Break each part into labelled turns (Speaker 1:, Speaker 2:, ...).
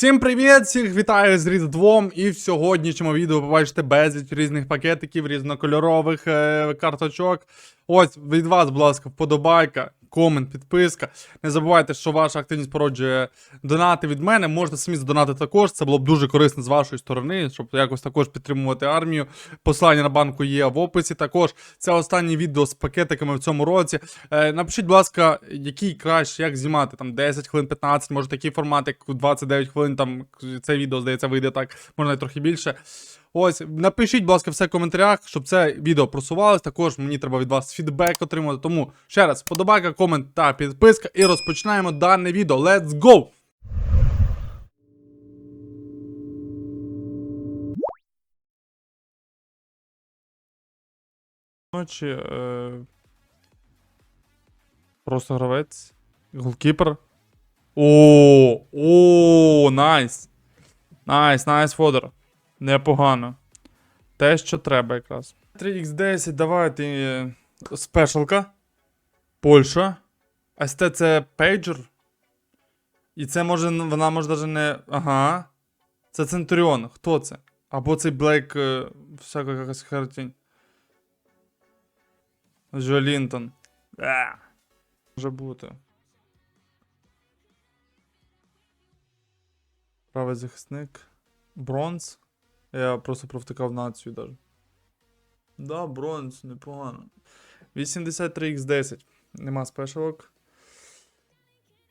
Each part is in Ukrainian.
Speaker 1: Всім привіт! Всіх вітаю з Різдвом. І в сьогоднішньому відео побачите безліч різних пакетиків, різнокольорових е, карточок. Ось від вас, будь ласка, вподобайка, комент, підписка. Не забувайте, що ваша активність породжує донати від мене. Можете самі задонати також. Це було б дуже корисно з вашої сторони, щоб якось також підтримувати армію. Посилання на банку є в описі. Також це останнє відео з пакетиками в цьому році. Е, напишіть, будь ласка, який краще, як знімати там 10 хвилин, 15, може такий формат, як 29 хвилин. Там це відео здається вийде так, можна трохи більше. Ось, напишіть, будь ласка, все в коментарях, щоб це відео просувалось. Також мені треба від вас фідбек отримати. Тому ще раз, подобайка, комент та підписка. І розпочинаємо дане відео. Let's go! Ночі. Е... Просто гравець. Голкіпер. О, о, найс. Найс, найс, фодер. Непогано. Те, що треба якраз. 3х10, давайте. е, Спешалка. Польща. СТ це пейджер. І це може. Вона може навіть не. Ага. Це Центуріон. Хто це? Або цей Блейк. е, Всяка якась хертінь. Жолінтон. Може бути. Правий захисник. Бронз. Я просто провтикав націю даже. Да, бронз, непогано. 83х10. Нема спешалок.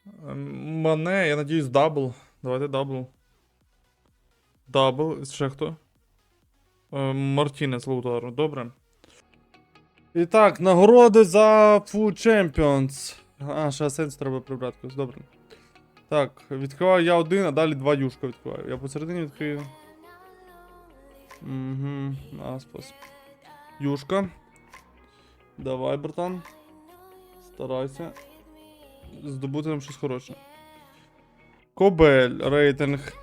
Speaker 1: Ем, Мане, я надіюсь, дабл. Давайте дабл. Дабл. Ще хто? Ем, Мартінес Лаутаро, добре. І так, нагороди за Food Champions. А, ще сенс треба прибрати добре. Так, відкриваю я один, а далі два юшка відкриваю. Я посередині відкрию. Угу, аспас. Юшка. Давай, братан. Старайся. Здобути нам щось хороше. Кобель, рейтинг.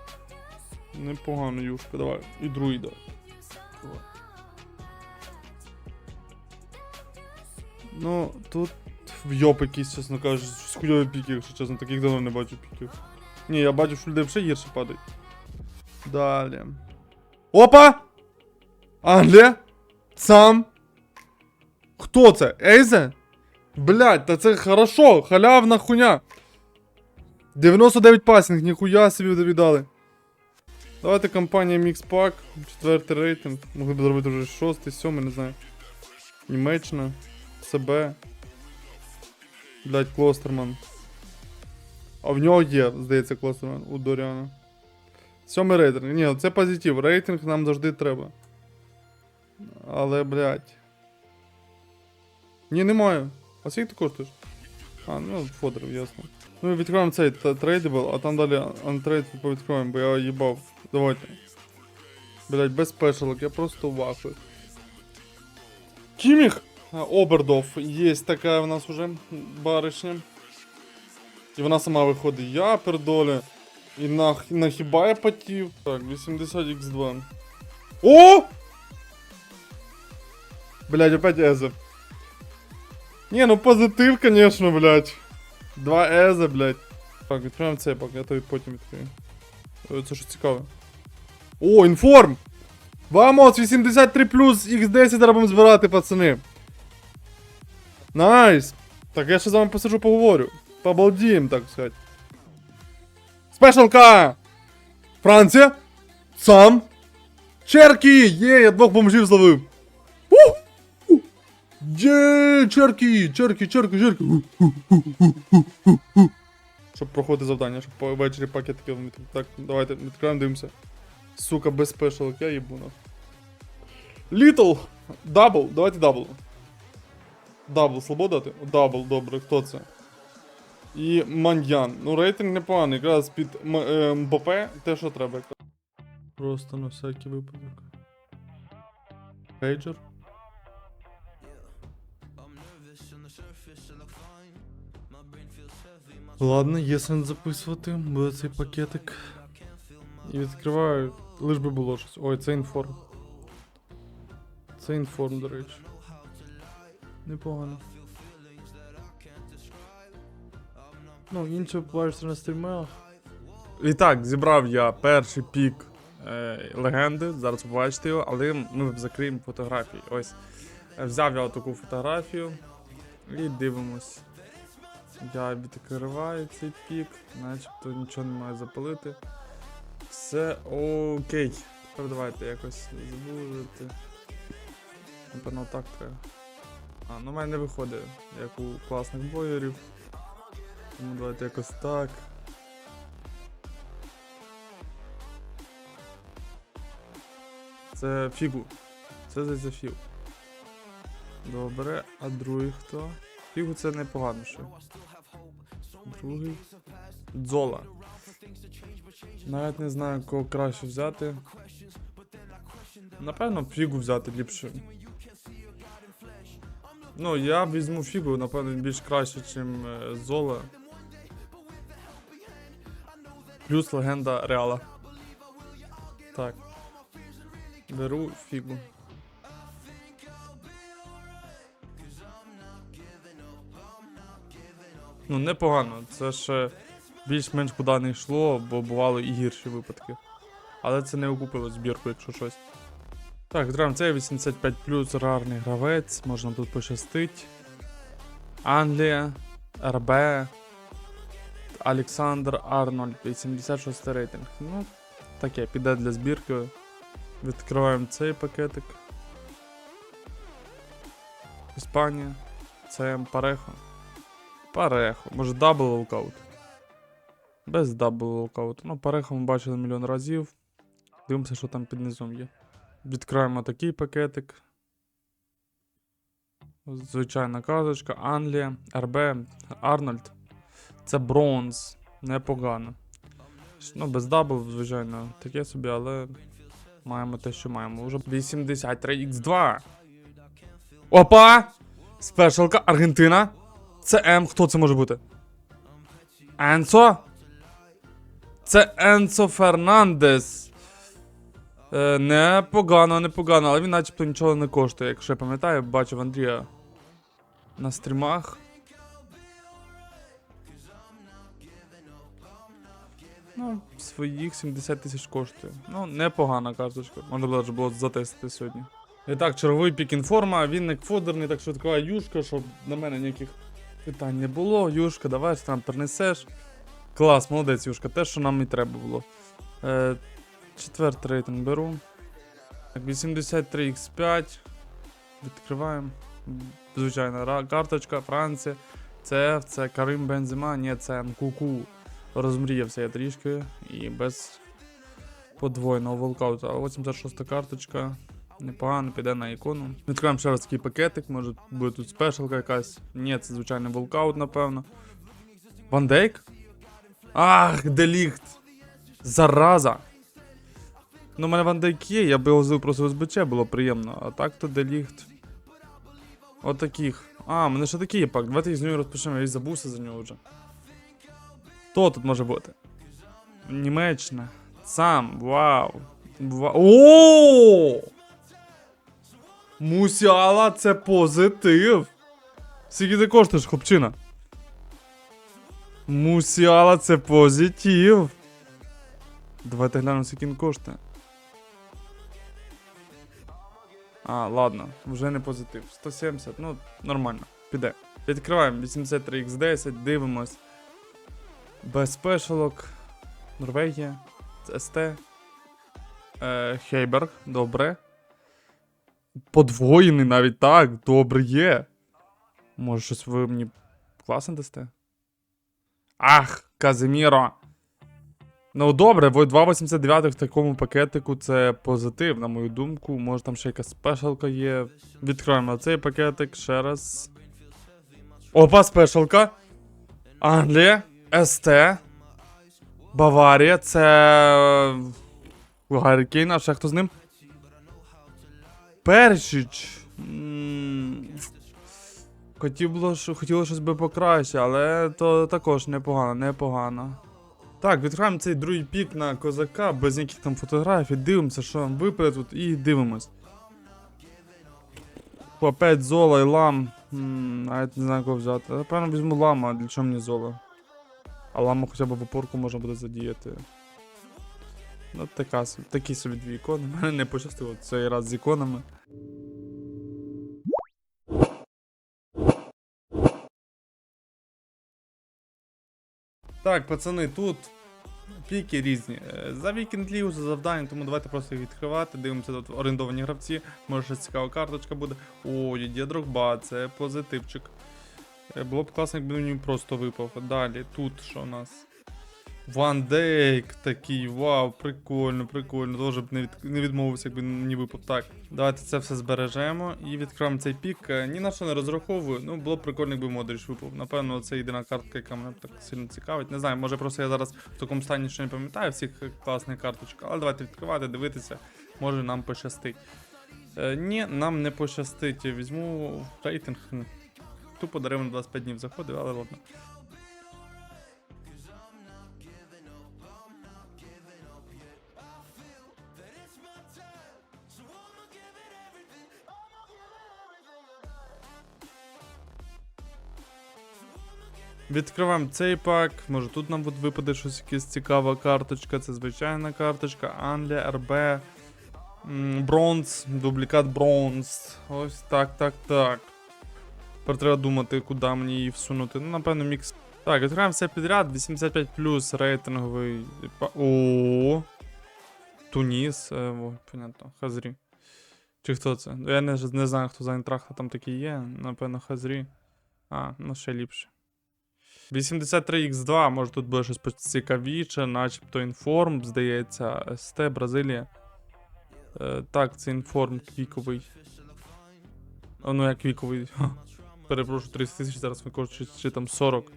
Speaker 1: Непогано, юшка, давай. І. Давай. Ну, тут вйоп якийсь, чесно кажучи, з хуйові піки, якщо чесно, таких давно не бачу піків. Ні, я бачу, що людей ще гірше падають. Далі. Опа! Англія? Сам? Хто це? Ейзе? Блять, та це хорошо, халявна хуйня. 99 пасінг, ніхуя собі віддали. Давайте компанія Mixpack, четвертий рейтинг. Могли б зробити вже шостий, сьомий, не знаю. Німеччина, СБ. Блять, Клостерман. А в нього є, здається, Клостерман у Доріана. Сьомий рейтинг. Ні, це позитив. Рейтинг нам завжди треба. Але, блядь. Ні, немає. А скільки ти коштуєш? А, ну, фодерів, ясно. Ну і відкриваємо цей трейдабл, а там далі антрейд повідкриваємо, бо я їбав. Давайте. Блять, без спешалок, я просто в ахуї. Кіміх! Обердов. Є така в нас уже баришня. І вона сама виходить. Я пердолі. І на, на я потів. Так, 80x2. О! Блять, опять Езе. Не, ну позитив, конечно, блять. Два Езе, блять. Так, відправимо цей пак, я тобі потім відкрию. Е, Це що цікаве. О, інформ! Вамос, 83 плюс X10 зараз будемо збирати, пацани. Найс! Так я ще з вами посиджу поговорю. Побалдіємо, так сказати. Спешалка! Франція! Сам! Черкі! Є, я двох бомжів зловив! Є, ух, ух, ух, ух. Щоб проходити завдання, щоб по ввечері пакетики. Так, давайте, відкриваємо, дивимося. Сука, без спешалок, я їбу нахуй. Літл! Дабл, давайте дабл. Дабл, слабо дати? Дабл, добре, хто це? І Маньян. Ну, рейтинг непоганий, якраз під е, МБП те, що треба. Просто на всякий випадок. Пейджер. Ладно, є сенс записувати, буде цей пакетик. І відкриваю, лиш би було щось. Ой, це інформ. Це інформ, до речі. Непогано. Ну, інше бачиш на стрімах. І так, зібрав я перший пік е, легенди. Зараз побачите його, але ми закриємо фотографії. Ось. Е, Взяв я таку фотографію і дивимось. Я відкриваю цей пік, начебто нічого не має запалити. Все окей. Тепер давайте якось звужити. Напевно, так треба. А, ну в мене не виходить, як у класних боєрів. Тому давайте якось так. Це фігу. Це за фігу. Добре, а другий хто? Фігу це непогано що. Другий. Дзола. Навіть не знаю, кого краще взяти. Напевно, фігу взяти ліпше. Ну, я візьму фігу, напевно, більш краще, ніж Зола. Плюс легенда Реала. Так. Беру фігу. Ну, непогано. Це ще більш-менш куди не йшло, бо бувало і гірші випадки. Але це не окупило збірку, якщо щось. Так, граємо це 85 рарний гравець, можна тут пощастить. Англія, РБ, Олександр Арнольд, 86 рейтинг. Ну, таке, піде для збірки. Відкриваємо цей пакетик. Іспанія. Це Парехо. Парехо. Може дабл локаут. Без дабл локауту. Ну, Парехо ми бачили мільйон разів. Дивимося, що там під низом є. Відкриваємо такий пакетик. Звичайна казочка. Англія, РБ, Арнольд. Це бронз. Непогано. Ну, без дабл, звичайно, таке собі, але маємо те, що маємо. Уже 83х2. Опа! Спешалка, Аргентина. Це М. Хто це може бути? Енсо? Це Енсо Фернандес. Е, непогано, непогано, але він начебто нічого не коштує. Якщо я пам'ятаю, бачив Андрія на стрімах. Ну, своїх 70 тисяч коштує. Ну, непогана карточка. Можна було було затестити сьогодні. І так, черговий пік інформа, Вінник фодерний, так що відкриває юшка, щоб на мене ніяких питань не було. Юшка, давай там принесеш. Клас, молодець, Юшка, те, що нам і треба було. Е, четвертий рейтинг беру. 83x5. Відкриваємо. Звичайна карточка, Франція. Це, це Карим Бензема, ні, це Нкуку. Розмріявся я трішки і без подвойного волкаута. А 86 карточка. Непогано, піде на ікону. Відкриваємо ще раз такий пакетик, може буде тут спешалка якась. Ні, це звичайний волкаут, напевно. Вандейк? Ах, делікт! Зараза! Ну, у мене Вандейк є, я би його взяв просто СБЧ, було приємно. А так то делікт. Отаких. А, у мене ще такий є пак. Давайте з нього розпочнемо, я і забувся за нього вже. Хто тут може бути? Німеччина. Сам, вау. Ва... О! Мусяла, це позитив. Скільки ти коштуєш, хлопчина? Мусяла, це позитив. Давайте глянемо, скільки він коштує. А, ладно, вже не позитив. 170, ну, нормально, піде. Відкриваємо 83x10, дивимось. Без спешалок. Норвегія. СТ. Е, Хейберг, добре. Подвоєний навіть так, добре є. Може, щось ви мені класно дасте? Ах, Казиміро. Ну добре, ви 2,89 в такому пакетику це позитив, на мою думку. Може там ще якась спешалка є. Відкроємо цей пакетик ще раз. Опа, спешалка. Англія. СТ. Баварія. Це. Гаррі Кейн, а ще хто з ним? Першіч. Хотів було, що- хотіло щось би покраще, але то також непогано, непогано. Так, відкриваємо цей другий пік на козака, без ніяких там фотографій, дивимося, що нам випаде тут, і дивимось. По 5 зола і лам. Навіть не знаю кого взяти. Напевно візьму лама, для чого мені зола? А ламу хоча б в опорку можна буде задіяти. Ну, така, такі собі дві ікони. Мене не пощастило цей раз з іконами. Так, пацани, тут піки різні. Е, За вікенд лігу, за завдання, тому давайте просто їх відкривати. Дивимося тут орендовані гравці. Може щось цікава карточка буде. О, є Дрогба, це позитивчик. Е, Було б класно, якби мені просто випав. Далі, тут що у нас? Ван Дейк такий, вау, прикольно, прикольно. Тоже б не, від, не відмовився, якби мені випав. Так, давайте це все збережемо і відкриємо цей пік. Е, Ні на що не розраховую. Ну, було б прикольно, якби Модріч випав. Напевно, це єдина картка, яка мене так сильно цікавить. Не знаю, може просто я зараз в такому стані, що не пам'ятаю всіх е, класних карточок, але давайте відкривати, дивитися, може нам пощастить. Е, ні, нам не пощастить. Візьму рейтинг. Тупо даремо 25 днів заходив, але ладно. Відкриваємо цей пак. Може тут нам випаде щось якась цікава карточка. Це звичайна карточка. Англія, РБ. Бронз, дублікат бронз. Ось так, так, так. Тепер треба думати, куди мені її всунути. Ну, напевно, мікс. Так, відкриваємо все підряд. 85 плюс рейтинговий. О. Туніс. Е, о, понятно, Хазрі. Чи хто це? Я не, не знаю, хто за Айнтрахта там такий є. Напевно, Хазрі. А, ну ще ліпше. 83x2, може тут буде щось цікавіше, начебто інформ, здається, СТ, Бразилія. Е, так, це інформ квіковий. О, ну як квіковий. Ха. Перепрошую, 30 тисяч, зараз він чи, там 40.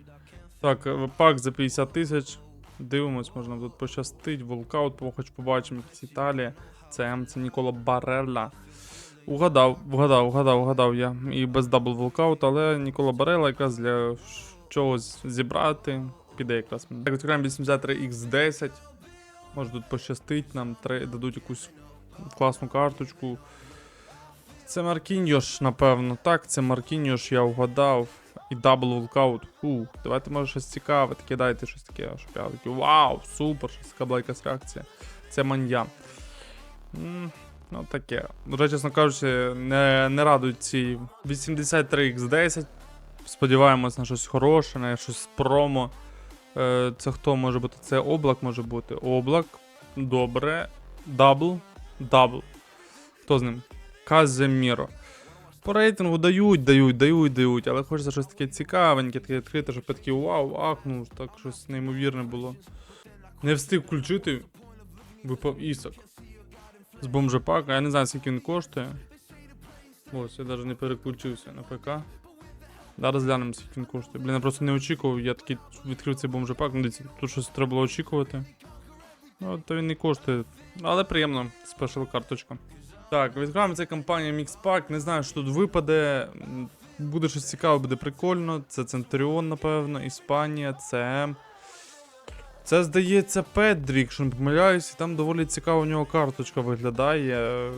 Speaker 1: Так, е, пак за 50 тисяч. Дивимось, можна тут пощастить. Волкаут, хоч побачимо, якась Італія. Це М, це Нікола Барелла. Угадав, вгадав, вгадав, вгадав я. І без дабл волкаут, але Нікола Барелла якраз для чогось зібрати. Піде якраз. Так, відкриваємо 83x10. Може тут пощастить нам, дадуть якусь класну карточку. Це Маркіньош, напевно. Так, це Маркіньош, я вгадав. І дабл волкаут. Фу, давайте може щось цікаве, таке дайте щось таке, щоб я такий, вау, супер, щось така була якась реакція. Це маньян. М, Ну, таке. Вже, чесно кажучи, не, не радують ці 83x10. Сподіваємось на щось хороше, на щось промо. Е, це хто може бути? Це облак може бути. Облак. Добре. Дабл. Дабл. Хто з ним? Каземіро. По рейтингу дають, дають, дають, дають, але хочеться щось таке цікавеньке, таке відкрите, щоб я такий вау, ахнув, так щось неймовірне було. Не встиг включити. Випав ісок. З бомжепака. Я не знаю, скільки він коштує. Ось, я навіть не переключився на ПК. Зараз глянемо, скільки він коштує. Блін, я просто не очікував, я такий відкрив цей бомжепак, ну дивіться, тут щось треба було очікувати. Ну, то він не коштує. Але приємно, спешл карточка. Так, відкриваємо цей компанія Mixpack. Не знаю, що тут випаде. Буде щось цікаве, буде прикольно. Це Центуріон, напевно, Іспанія, ЦМ. Це, здається, Педрік, якщо не помиляюсь, і там доволі цікава у нього карточка виглядає.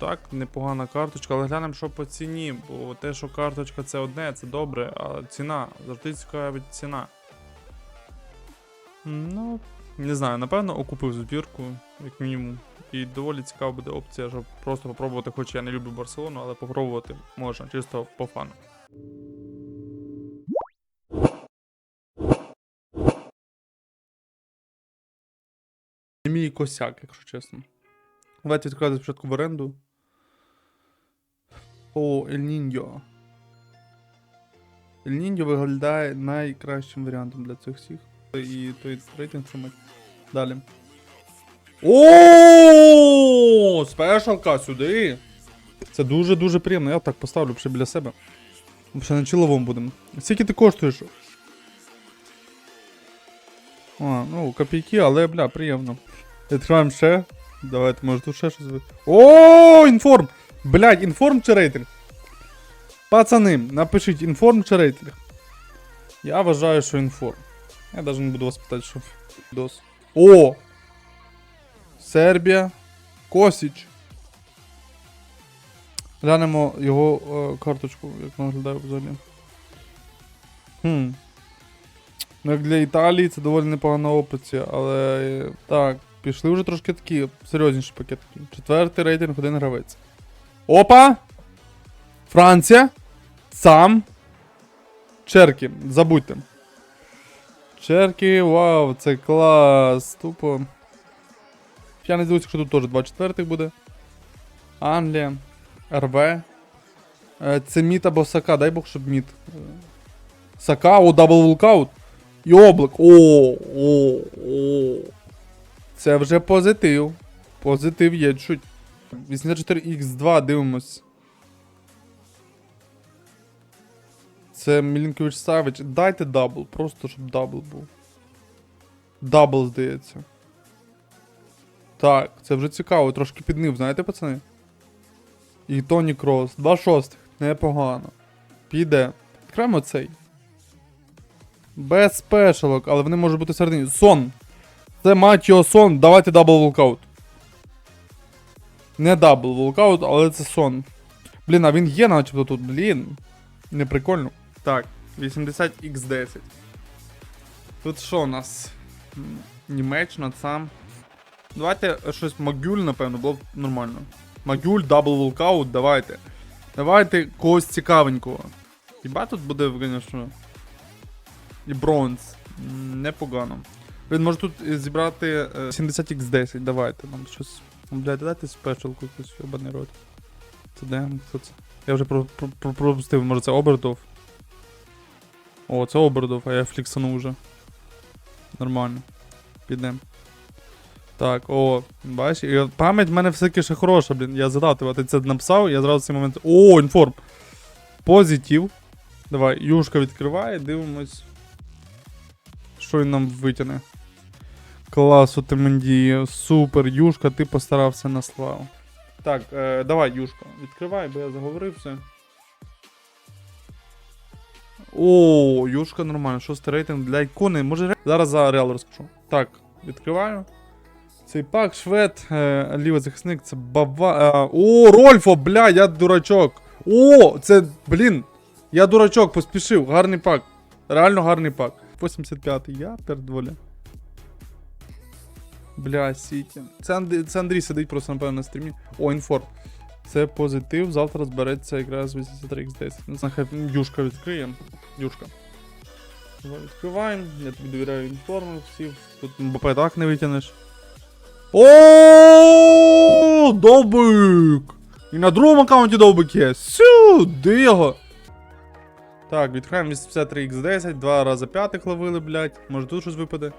Speaker 1: Так, непогана карточка, але глянемо, що по ціні. Бо те, що карточка це одне, це добре, а ціна. Завжди цікавить ціна. Ну, не знаю, напевно, окупив збірку, як мінімум. І доволі цікава буде опція, щоб просто попробувати, хоч я не люблю Барселону, але попробувати можна, чисто по фану. Мій косяк, якщо чесно. Давайте відкривати спочатку в оренду. О, Ель Ніньо. Ель Ніньо виглядає найкращим варіантом для цих всіх. І той рейтинг саме. Далі. О, спешалка сюди. Це дуже-дуже приємно. Я так поставлю ще біля себе. Ще на чоловому будемо. Скільки ти коштуєш? А, ну, копійки, але, бля, приємно. Відкриваємо ще. Давайте, може тут ще щось ви. О, інформ! Блядь, інформ чи рейтинг? Пацани, напишіть інформ чи рейтинг. Я вважаю, що інформ. Я навіть не буду вас питати, що дос. О! Сербія. Косіч. Глянемо його е, карточку, як вона виглядає взагалі. Хм. Ну, як для Італії це доволі непогана опція, але е, так, пішли вже трошки такі серйозніші пакетики. Четвертий рейтинг, один гравець. Опа! Франція. Сам. Черки, забудьте. Черки, вау, це клас. Тупо. Я не дивлюся, що тут теж 24 буде. Англія. РВ. Е, Це міт або Сака, дай Бог, щоб міт. Сака, о, дабл вулкаут. І облак. О, о, о. Це вже позитив. Позитив є чуть. 84Х2, дивимось. Це Мілінкович Савич. Дайте дабл, просто щоб дабл був. Дабл, здається. Так, це вже цікаво, трошки піднив, знаєте, пацани? І Тоні Крос. Два шостих. Непогано. Піде. Відкриємо цей. Без спешалок, але вони можуть бути середині. Сон. Це мать його сон. Давайте дабл волкаут. Не дабл волкаут, але це сон. Блін, а він є начебто тут, блін. Не прикольно. Так, 80x10. Тут що у нас? Німеччина, сам. Давайте щось Магюль, напевно, було б нормально. Магюль, дабл волкаут, давайте. Давайте когось цікавенького. Хіба тут буде, звісно. І бронз. Непогано. Він може тут е, зібрати е, 70x10, давайте нам щось. Ну, Блядь, дайте спешалку якусь ебаний рот. Це де? Хто це? Я вже про- про- про- пропустив, може це Обердов. О, це Обердов, а я фліксанув вже. Нормально. Підем. Так, о, бачиш, пам'ять в мене все-таки ще хороша, блін. Я тебе, ти це написав, я зразу цей момент. О, інформ. Позитив. Давай, юшка відкриває, дивимось. Що він нам витягне. Клас, Отемендіє. Супер, Юшка, ти постарався на славу. Так, е, давай, Юшка, відкривай, бо я заговорився. О, Юшка нормально. Шостий рейтинг для ікони. Може зараз за реал розкажу. Так, відкриваю. Цей пак, швед, е, лівий захисник, це бава. Е, о, Рольфо, бля, я дурачок. О, це, блін. Я дурачок, поспішив. Гарний пак. Реально гарний пак. 85-й, я пердволя. Бля, Сіті. Це, Андрій, це Андрій сидить просто, напевно, на стрімі. О, інформ. Це позитив, завтра збереться якраз 83x10. Не знаю, Юшка відкриє. Юшка. Давай відкриваємо. Я тобі довіряю інформу всіх. Тут МБП так не витягнеш. О, Довбик! І на другому аккаунті довбик є. Сюди його. Так, відкриваємо 83x10, два рази п'ятих ловили, блядь. Може тут щось випаде.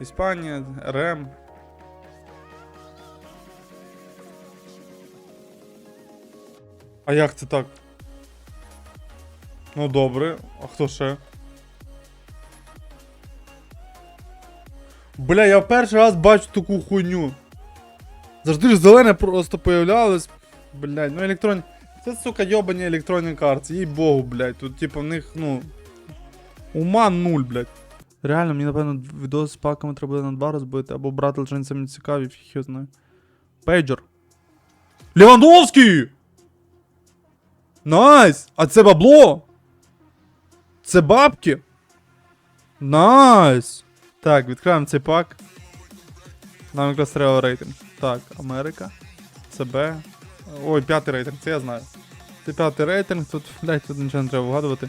Speaker 1: Іспанія, РМ. А як це так? Ну добре, а хто ще? Бля, я перший раз бачу таку хуйню. Завжди ж зелене просто появлялось. Блядь, ну електронні. Це, сука, йобані електронні карти, їй богу, блядь. Тут, типу, в них, ну. Ума нуль, блядь. Реально, мені, напевно, відос з паками треба буде на два розбити, або брати лише самі цікаві, фіг його знає. Пейджер. Левандовський! Найс! А це бабло? Це бабки? Найс! Так, відкриваємо цей пак. Нам якраз треба рейтинг. Так, Америка. ЦБ. Ой, п'ятий рейтинг, це я знаю. Це п'ятий рейтинг, тут, блядь, тут нічого не треба вгадувати.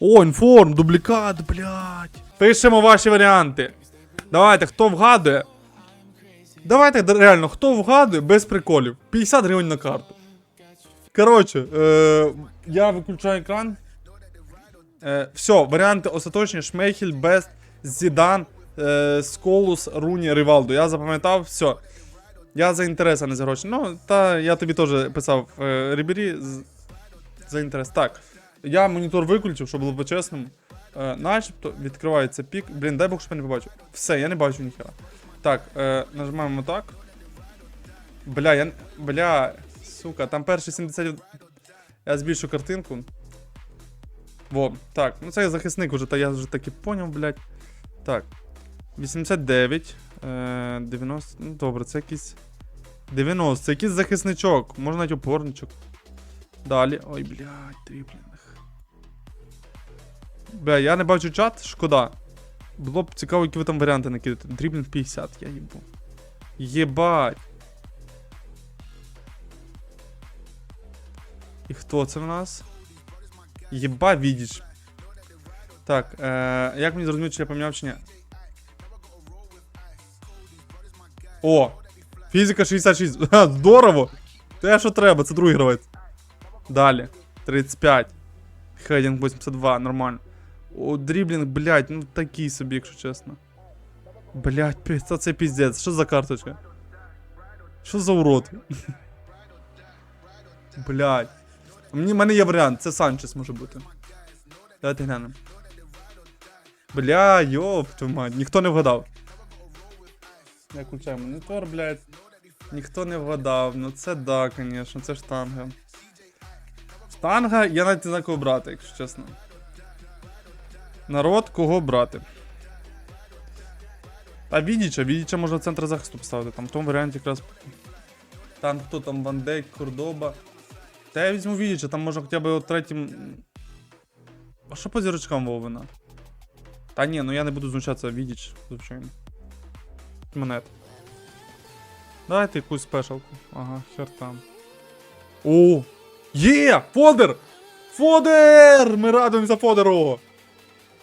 Speaker 1: О, інформ, дублікат, блядь. Пишемо ваші варіанти. Давайте, хто вгадує. Давайте реально, хто вгадує без приколів. 50 гривень на карту. Коротше, е, я виключаю екран. Е, все, варіанти остаточні: Шмейхель, Бест, Зідан, е, Сколус, Руні, Ривалдо. Я запам'ятав, все. Я за інтерес, а не за гроші. Ну, та я тобі теж писав е, Рібері за інтерес. Так. Я монітор виключив, щоб було по-чесному. Е, начебто відкривається пік. Блін, дай Бог, щоб я не побачив. Все, я не бачу ніхера. Так, е, нажимаємо так. Бля, я. Бля, сука, там перший 70. Я збільшу картинку. Во, так, ну це захисник уже, та я вже таки поняв, блядь. Так. 89. Е, 90. Ну добре, це якийсь. 90, це якийсь захисничок. Може навіть опорничок. Далі. Ой, блядь, тріплінг. Бля, я не бачу чат, шкода. Було б цікаво, які ви там варіанти накидати. Дріблінг 50, я їбу. Єбать. І хто це в нас? Єба відіч. Так, е, як мені зрозуміти, чи я поміняв чи ні? О! Фізика 66. Ха, Здорово! Те, що треба, це другий гравець. Далі. 35. Хедінг 82, нормально. О, дріблінг, блядь, ну такий собі, якщо чесно. Блядь, пізда, це піздець. Що за карточка? Що за урод? Блядь. Мені, мене є варіант, це Санчес може бути. Давайте глянемо. Бля, йоп, твою мать, ніхто не вгадав. Я включаю монітор, блядь. Ніхто не вгадав. Ну це да, звісно, це штанга. Штанга, я навіть не знаю кого брати, якщо чесно. Народ, кого брати. Та Відіча, Відіча можна в центр захисту поставити. Там в тому варіанті якраз. Там хто там Ван Дейк, Кордоба. Та я візьму Відіча, там можна хоча б от третім. А що по зірочкам Вовина? Та ні, ну я не буду знущатися Відіч, звичайно. Монет. Дайте якусь спешалку. Ага, хер там. О! Є! Фодер! Фодер! Ми радуємося Фодеру!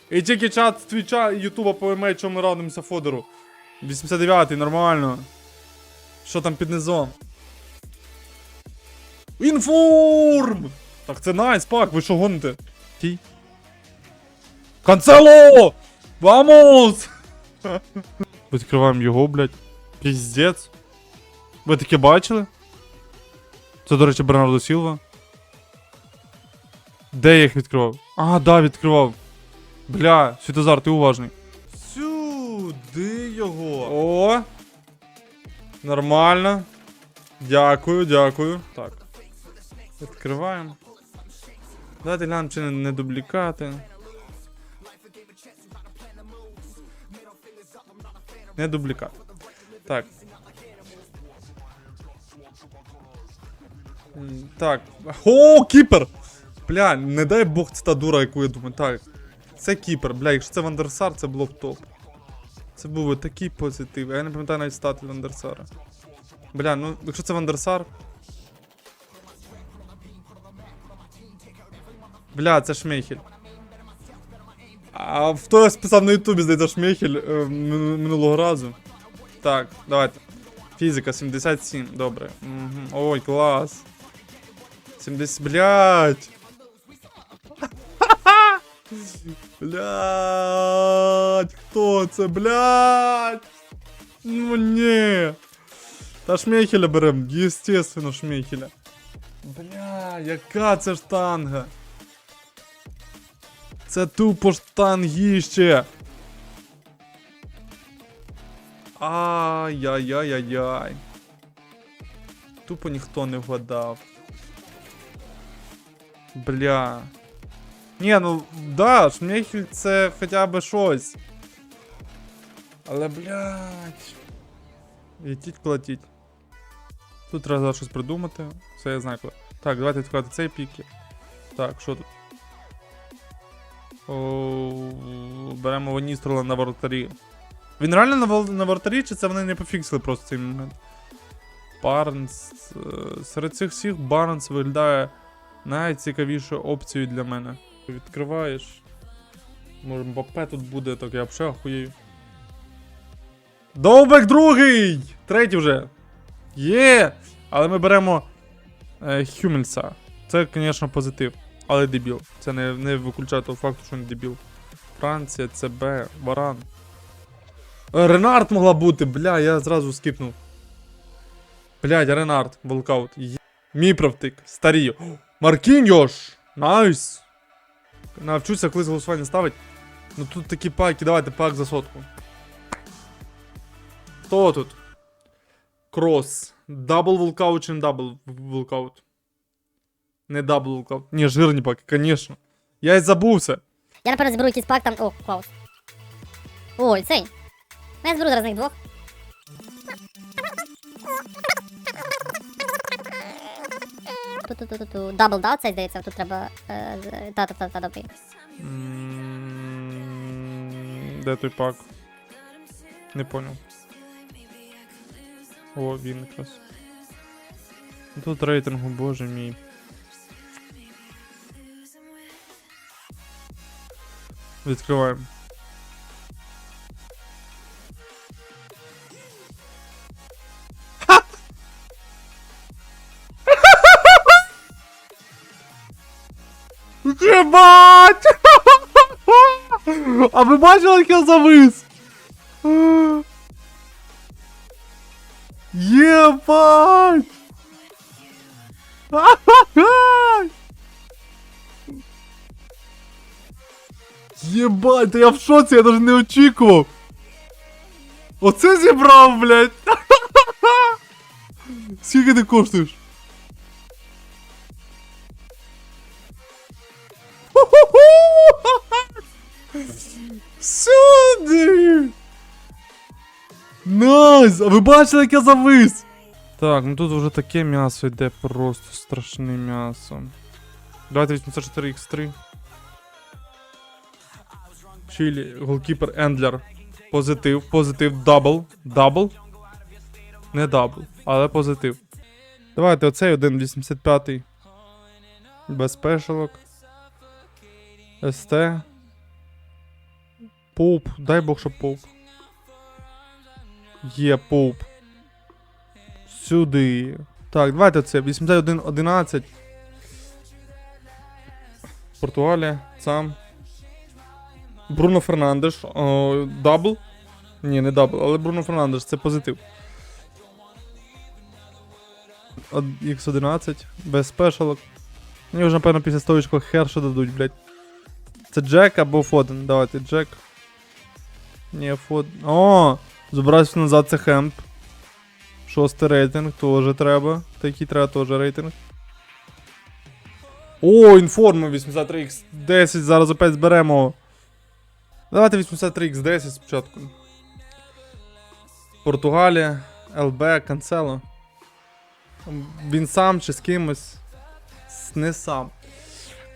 Speaker 1: І тільки чат з твіча Ютуба пойме, чому ми радуємося Фодеру. 89-й, нормально. Що там під низом? Інформ! Так це найс, пак, ви що гоните? Ті. Канцело! Вамос! Відкриваємо його, блядь. Піздець. Ви таке бачили? Це, до речі, Бернардо Сілва. Де я їх відкривав? А, да, відкривав. Бля, Світозар, ти уважний. Сюди його. О! Нормально. Дякую, дякую. Так. Відкриваємо. Давайте глянемо, чи не, дублікати. Не дублікат. Так. Так. О, кіпер! Бля, не дай Бог це та дура, яку я думаю. Так. Це кіпер, бля, якщо це Вандерсар, це було б топ. Це був би такий позитив. Я не пам'ятаю навіть стати Вандерсара. Бля, ну якщо це Вандерсар. Бля, це Шмейхель. А я списав на Ютубі, здається, Шмейхель е, минулого разу. Так, давайте. Фізика 77, добре. Угу. Ой, клас. 70, блядь. Блядь, хто це, блядь? Ну ні. Та Шмейхеля берем, естественно, Шмейхеля. Бля, яка це штанга? Це тупо штангіще. Ай-яй-яй-яй-яй. Тупо ніхто не вгадав. Бля. Ні, ну да, Шмейхель це хоча б щось. Але, блядь. Летіть, колотіть. Тут треба зараз щось придумати. Все, я знаю коли. Так, давайте відкривати цей піки. Так, що тут? Беремо Ваністрола на воротарі. Він реально на, на воротарі, чи це вони не пофіксили просто цей момент? Барнс. е, Серед цих всіх Барнс виглядає найцікавішою опцією для мене. Відкриваєш. Може, Мбаппе тут буде, так я взагалі охуєю. Довбек другий! Третій вже. Є! Але ми беремо е, Хюмельса. Це, звісно, позитив. Але дебіл. Це не, не виключає того факту, що він дебіл. Франція, ЦБ, Варан. Ренард могла бути, бля, я зразу скипнув. Блядь, Ренард, волкаут. Є- Мій правтик, старі. Маркіньош! Найс! Навчуся колись голосування ставить. Ну тут такі паки, давайте пак за сотку. Хто тут? Крос. Дабл волкаут чи не дабл волкаут? Не дабл волкаут. Ні, жирні паки, конечно. Я й забувся.
Speaker 2: Я напевно зберу якийсь пак там. О, Клаус. Ой, цей. Ну, я зберу зараз них двох. Ту-ту-ту-ту-ту. Дабл, да, цей здається, тут треба. е, Та-та-та-та, добрий.
Speaker 1: Де той пак? Не понял. О, він якраз. Тут рейтингу, боже мій. Відкриваємо. Єбать! А ви бачили, як я завис? Та я в шоці, я навіть не очікував. Оце зібрав, блядь. Скільки ти коштуєш? Сюди! Найс! А ви бачили, як я завис? Так, ну тут вже таке м'ясо йде, просто страшне м'ясо. Давайте 84x3. Чилі, голкіпер Ендлер. Позитив, позитив, дабл. Дабл? Не дабл, але позитив. Давайте оцей 1.85. Без спешалок. СТ. Поуп, дай Бог, щоб поуп. Є поуп. Сюди. Так, давайте це 81-11. Португалія, сам. Бруно Фернандеш. О, дабл. Ні, не дабл, але Бруно Фернандеш, це позитив. X11, без спешалок. Мені вже, напевно, після стоїчку хер що дадуть, блядь. Це Джек або Фоден. Давайте, Джек. Ні, Фоден. О! Збирався назад, це Хемп. Шостий рейтинг, теж треба. Такий треба теж рейтинг. О, інформи 83x 10, зараз опять зберемо. Давайте 83x10 спочатку. Португалія, ЛБ, Канцело. Він сам чи з кимось. Не сам.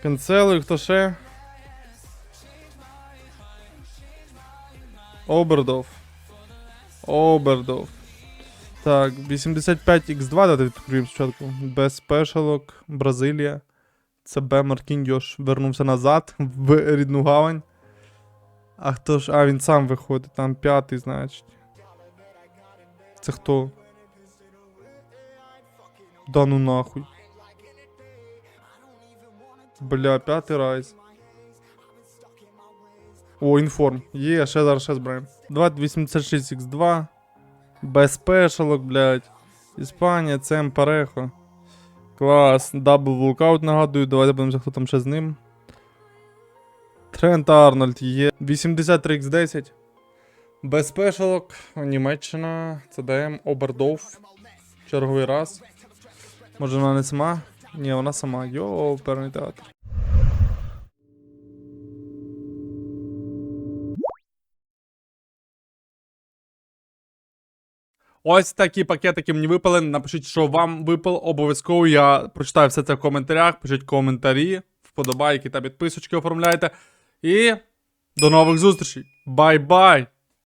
Speaker 1: Канцело і хто ще? Обердов. Обердов. Так, 85x2 давайте відкриємо спочатку. Без спешалок, Бразилія. ЦБ Маркіньош вернувся назад в рідну гавань. А хто ж. А, він сам виходить, там п'ятий, значить. Це хто? Да ну нахуй. Бля, п'ятий райз. О, інформ. Є, ще зараз ще збираємо. 286x2. Без спешалок, блядь. Іспанія, ЦМ Парехо. Клас. Дабл вулкаут нагадую. Давайте подивимося, хто там ще з ним. Трент Арнольд є. 83x10. Без спешалок. Німеччина. ЦДМ Обердов. Черговий раз. Може вона не сама? Ні, вона сама. Йо, перний театр. Ось такі пакетики мені випали. Напишіть, що вам випало. Обов'язково я прочитаю все це в коментарях. Пишіть коментарі, вподобайки та підписочки оформляйте. І до нових зустрічей. Бай-бай!